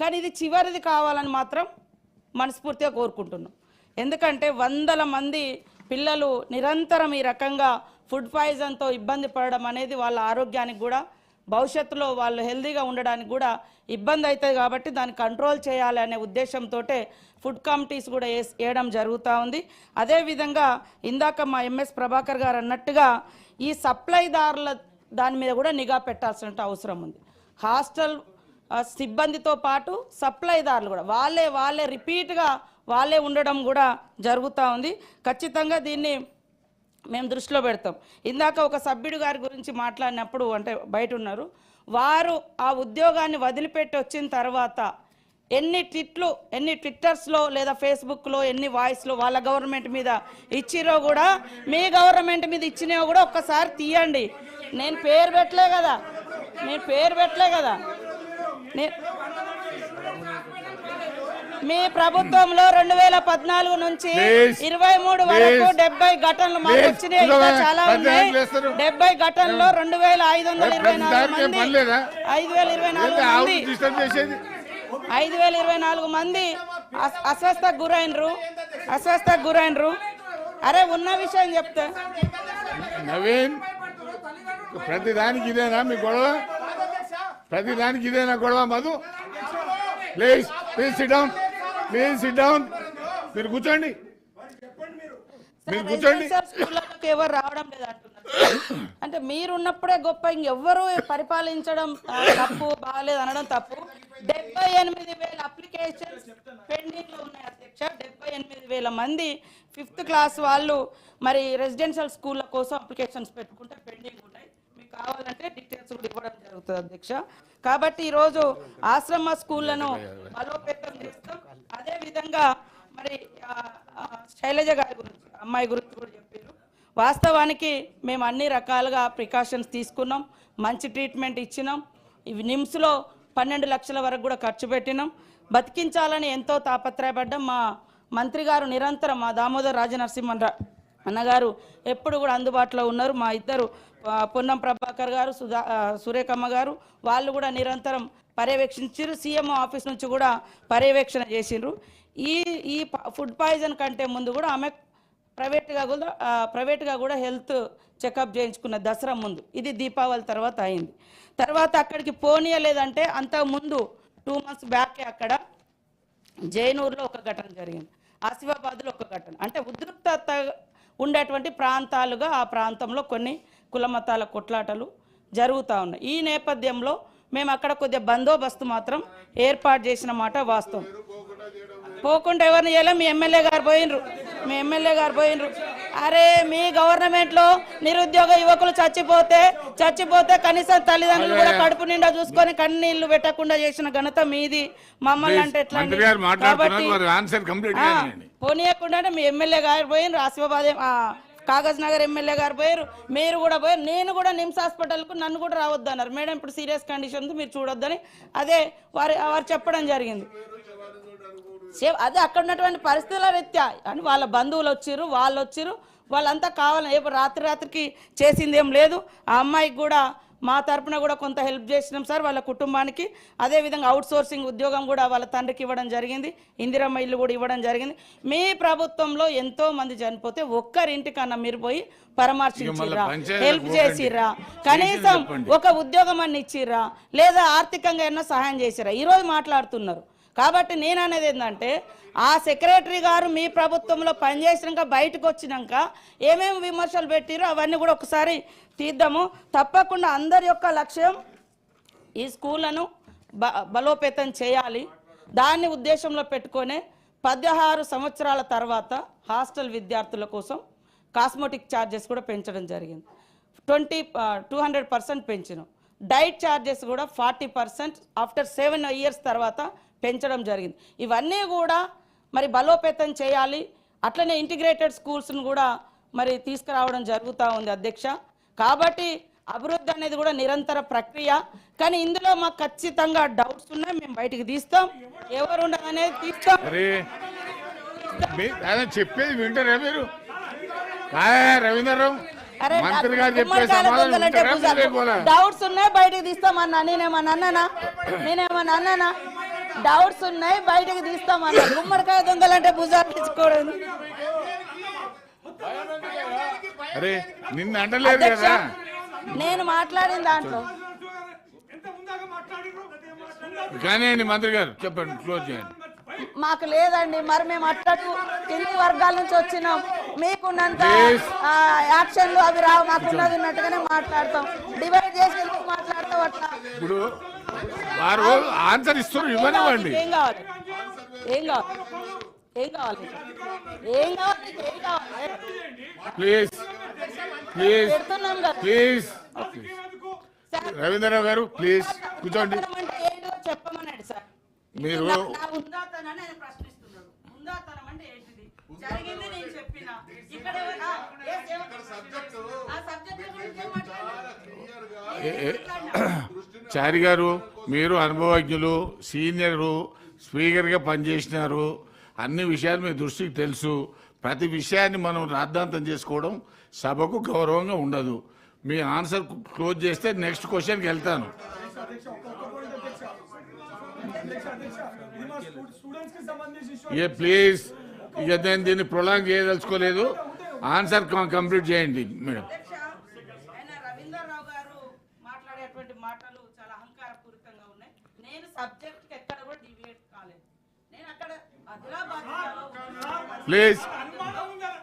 కానీ ఇది చివరిది కావాలని మాత్రం మనస్ఫూర్తిగా కోరుకుంటున్నాం. ఎందుకంటే వందల మంది పిల్లలు నిరంతరం ఈ రకంగా ఫుడ్ పాయిజన్తో ఇబ్బంది పడడం అనేది వాళ్ళ ఆరోగ్యానికి కూడా భవిష్యత్తులో వాళ్ళు హెల్దీగా ఉండడానికి కూడా ఇబ్బంది అవుతుంది కాబట్టి దాన్ని కంట్రోల్ చేయాలి అనే ఉద్దేశంతో ఫుడ్ కమిటీస్ కూడా వేస్ వేయడం జరుగుతూ ఉంది. అదేవిధంగా ఇందాక మా ఎంఎస్ ప్రభాకర్ గారు అన్నట్టుగా ఈ సప్లైదారుల దాని మీద కూడా నిఘా పెట్టాల్సిన అవసరం ఉంది. హాస్టల్ సిబ్బందితో పాటు సప్లైదారులు కూడా వాళ్ళే వాళ్ళే రిపీట్గా వాళ్ళే ఉండడం కూడా జరుగుతూ ఉంది. ఖచ్చితంగా దీన్ని మేము దృష్టిలో పెడతాం. ఇందాక ఒక సభ్యుడు గారి గురించి మాట్లాడినప్పుడు అంటే బయట ఉన్నారు వారు ఆ ఉద్యోగాన్ని వదిలిపెట్టి వచ్చిన తర్వాత ఎన్ని ట్విట్లు ఎన్ని ట్విట్టర్స్లో లేదా ఫేస్బుక్లో ఎన్ని వాయిస్లో వాళ్ళ గవర్నమెంట్ మీద ఇచ్చిరో కూడా మీ గవర్నమెంట్ మీద ఇచ్చినవో కూడా ఒక్కసారి తీయండి. నేను పేరు పెట్టలే కదా నేను పేరు పెట్టలే కదా. మీ ప్రభుత్వంలో రెండు వేల పద్నాలుగు నుంచి. ఇరవై మూడు వరకు. డెబ్బై ఘటనలు మాకు. వచ్చినాయి. చాలా ఉన్నాయి. డెబ్బై ఘటనలో రెండు వేల ఐదు వందల ఇరవై నాలుగు మంది? ఐదు వేల ఇరవై నాలుగు మంది ఐదు వేల ఇరవై నాలుగు మంది అస్- అస్వస్థకు గురైనరు అస్వస్థకు గురైనరు అరే ఉన్న విషయం చెప్తే నవీన్ ప్రతి దానికి ఇదేనా మీ గొడవ ప్రతి దానికి ఇదేనా గొడవ Madhu? Please please sit down please sit down మీరు కూర్చోండి. మీరు కూర్చోండి. ఎవరు రావడం లేదు అంటే మీరు ఉన్నప్పుడే గొప్ప ఇంకెవ్వరు పరిపాలించడం తప్పు బాగాలేదు అనడం తప్పు. డెబ్బై ఎనిమిది వేల అప్లికేషన్స్ పెండింగ్లో ఉన్నాయి అధ్యక్ష. డెబ్బై ఎనిమిది వేల మంది ఫిఫ్త్ క్లాస్ వాళ్ళు మరి రెసిడెన్షియల్ స్కూళ్ళ కోసం అప్లికేషన్స్ పెట్టుకుంటే కావాలంటే డీటెయిల్స్ కూడా ఇవ్వడం జరుగుతుంది అధ్యక్ష. కాబట్టి ఈరోజు ఆశ్రమ స్కూళ్ళను బలోపేతం చేస్తాం. అదే విధంగా మరి శైలజ గారి గురించి అమ్మాయి గురించి కూడా చెప్పారు. వాస్తవానికి మేము అన్ని రకాలుగా ప్రికాషన్స్ తీసుకున్నాం. మంచి ట్రీట్మెంట్ ఇచ్చినాం. ఇవి నిమ్స్లో పన్నెండు లక్షల వరకు కూడా ఖర్చు పెట్టినాం. బతికించాలని ఎంతో తాపత్రయపడ్డాం. మా మంత్రి గారు నిరంతరం మా దామోదర్ రాజనరసింహన్ అన్నగారు ఎప్పుడు కూడా అందుబాటులో ఉన్నారు. మా ఇద్దరు పొన్నం ప్రభాకర్ గారు సుధా సురేఖమ్మ గారు వాళ్ళు కూడా నిరంతరం పర్యవేక్షించారు సీఎం ఆఫీస్ నుంచి కూడా పర్యవేక్షణ చేసిండ్రు. ఈ ఈ ఫుడ్ పాయిజన్ కంటే ముందు కూడా ఆమె ప్రైవేట్గా కూడా ప్రైవేట్గా కూడా హెల్త్ చెకప్ చేయించుకున్న దసరా ముందు. ఇది దీపావళి తర్వాత అయింది. తర్వాత అక్కడికి పోనీయలేదంటే అంతకు ముందు టూ మంత్స్ బ్యాకే అక్కడ జైనూరులో ఒక ఘటన జరిగింది. ఆసిఫాబాద్లో ఒక ఘటన. అంటే ఉద్రిక్తత ఉండేటువంటి ప్రాంతాలుగా ఆ ప్రాంతంలో కొన్ని కులమతాల కొట్లాటలు జరుగుతూ ఉన్నాయి. ఈ నేపథ్యంలో మేము అక్కడ కొద్దిగా బందోబస్తు మాత్రం ఏర్పాటు చేసిన మాట వాస్తవం. పోకుండా ఎవరిని చేయలే? మీ ఎమ్మెల్యే గారు పోయినరు మీ ఎమ్మెల్యే గారు పోయినరు అరే మీ గవర్నమెంట్లో నిరుద్యోగ యువకులు చచ్చిపోతే చచ్చిపోతే కనీసం తల్లిదండ్రులు కూడా కడుపు నిండా చూసుకొని కన్నీళ్ళు పెట్టకుండా చేసిన ఘనత మీది. మమ్మల్ని అంటే ఎట్లా అండి? మంత్రి గారు మాట్లాడుతున్నారు కాబట్టి- వారి ఆన్సర్ కంప్లీట్ ఆ, చేయండి. పోనీయకుండా అంటే మీ ఎమ్మెల్యే గారు పోయినరు ఆసిఫాబాద్ ఎం- ఆ, కాగజ్ నగర్ ఎమ్మెల్యే గారు పోయారు మీరు కూడా పోయారు నేను కూడా నిమ్స్ హాస్పిటల్కు నన్ను కూడా రావద్దు అన్నారు మేడం ఇప్పుడు సీరియస్ కండిషన్ మీరు చూడొద్దని అదే వారి వారు చెప్పడం జరిగింది. అదే అక్కడ ఉన్నటువంటి పరిస్థితుల రీత్యా అని వాళ్ళ బంధువులు వచ్చిర్రు వాళ్ళు వచ్చిర్రు వాళ్ళంతా కావాలని రేపు రాత్రి రాత్రికి చేసింది ఏం లేదు. ఆ అమ్మాయికి కూడా మా తరపున కూడా కొంత హెల్ప్ చేసినాం సార్ వాళ్ళ కుటుంబానికి. అదేవిధంగా అవుట్ సోర్సింగ్ ఉద్యోగం కూడా వాళ్ళ తండ్రికి ఇవ్వడం జరిగింది. ఇందిరమ్మ ఇల్లు కూడా ఇవ్వడం జరిగింది. మీ ప్రభుత్వంలో ఎంతో మంది చనిపోతే ఒక్కరింటికన్నా మీరు పోయి పరామర్శించిర్రా హెల్ప్. చేసిర్రా. కనీసం. ఒక ఉద్యోగం అన్ని ఇచ్చిర్రా లేదా ఆర్థికంగా ఏమన్నా సహాయం చేసిర్రా? ఈరోజు మాట్లాడుతున్నారు. కాబట్టి నేను అనేది ఏంటంటే ఆ సెక్రటరీ గారు మీ ప్రభుత్వంలో పనిచేసినాక బయటకు వచ్చినాక ఏమేమి విమర్శలు పెట్టిరో అవన్నీ కూడా ఒకసారి తీద్దాము. తప్పకుండా అందరి యొక్క లక్ష్యం ఈ స్కూళ్ళను బ బలోపేతం చేయాలి. దాన్ని ఉద్దేశంలో పెట్టుకొనే పదహారు సంవత్సరాల తర్వాత హాస్టల్ విద్యార్థుల కోసం కాస్మోటిక్ ఛార్జెస్ కూడా పెంచడం జరిగింది. ట్వంటీ టూ హండ్రెడ్ పర్సెంట్ పెంచినాం. డైట్ ఛార్జెస్ కూడా forty percent after seven years తర్వాత పెంచడం జరిగింది. ఇవన్నీ కూడా మరి బలోపేతం చేయాలి. అట్లనే ఇంటిగ్రేటెడ్ స్కూల్స్ను కూడా మరి తీసుకురావడం జరుగుతూ ఉంది అధ్యక్ష. కాబట్టి అభివృద్ధి అనేది కూడా నిరంతర ప్రక్రియ. కానీ ఇందులో మాకు ఖచ్చితంగా డౌట్స్ ఉన్నాయి. మేము బయటికి తీస్తాం. ఎవరు ఉండదు అనేది తీస్తాం. చెప్పేది వింటారా మీరు? రవీంద్రరావు? డౌట్స్ ఉన్నాయి బయటికి తీస్తామన్నా నేనేమన్నా అన్నానా? నేనేమన్నా అన్నానా? డౌట్స్ ఉన్నాయి బయటకు తీస్తామన్నారు. గుమ్మడికాయ దొంగలంటే భుజాలు తెచ్చుకోవడం అరే నిన్న అంటలేదు కదా. నేను మాట్లాడిన దాంట్లో. కానీ మంత్రి గారు చెప్పండి క్లోజ్ చేయండి. మాకు లేదండి మరి మేము అట్టకు కింది వర్గాల నుంచి వచ్చినాం. మీకున్నంత యాక్షన్లు అవి రావు మాకున్నది ఉన్నట్టుగానే మాట్లాడతాం. డివైడ్ చేసి ఎందుకు మాట్లాడతాం అట్లా? ఇప్పుడు వారు ఆన్సర్ ఇస్తున్నారు ఇవ్వనివ్వండి. ఏం కావాలి? ఏం కావాలి? ఏం కావాలి? ఏం కావాలి? ఏం కావాలి? Please please please. రవీంద్రరావు గారు ప్లీజ్ కూర్చోండి. చెప్పమన్నాడు సార్. మీరు ఉందాతనం అంటే ఏంటిది జరిగింది నేను చెప్పిన ఇక్కడ చారి గారు మీరు అనుభవజ్ఞులు సీనియరు స్పీకర్గా పనిచేసినారు అన్ని విషయాలు మీ దృష్టికి తెలుసు ప్రతి విషయాన్ని మనం రాద్ధాంతం చేసుకోవడం సభకు గౌరవంగా ఉండదు మీ ఆన్సర్ క్లోజ్ చేస్తే నెక్స్ట్ క్వశ్చన్కి వెళ్తాను ఇది మా స్టూడెంట్స్కి సంబంధించి ఏ ప్లీజ్ ఇక నేను దీన్ని ప్రొలాంగ్ చేయదలుచుకోలేదు. ఆన్సర్ కంప్లీట్ చేయండి మేడం. అధ్యక్ష, ఆయన రవీంద్రరావు గారు మాట్లాడేటువంటి మాటలు చాలా అహంకారపూరితంగా ఉన్నాయి. నేను సబ్జెక్ట్ ఎక్కడ కూడా డివియేట్ కాలేదు. నేను అక్కడ ఆదిలాబాద్ జిల్లాలో ప్లీజ్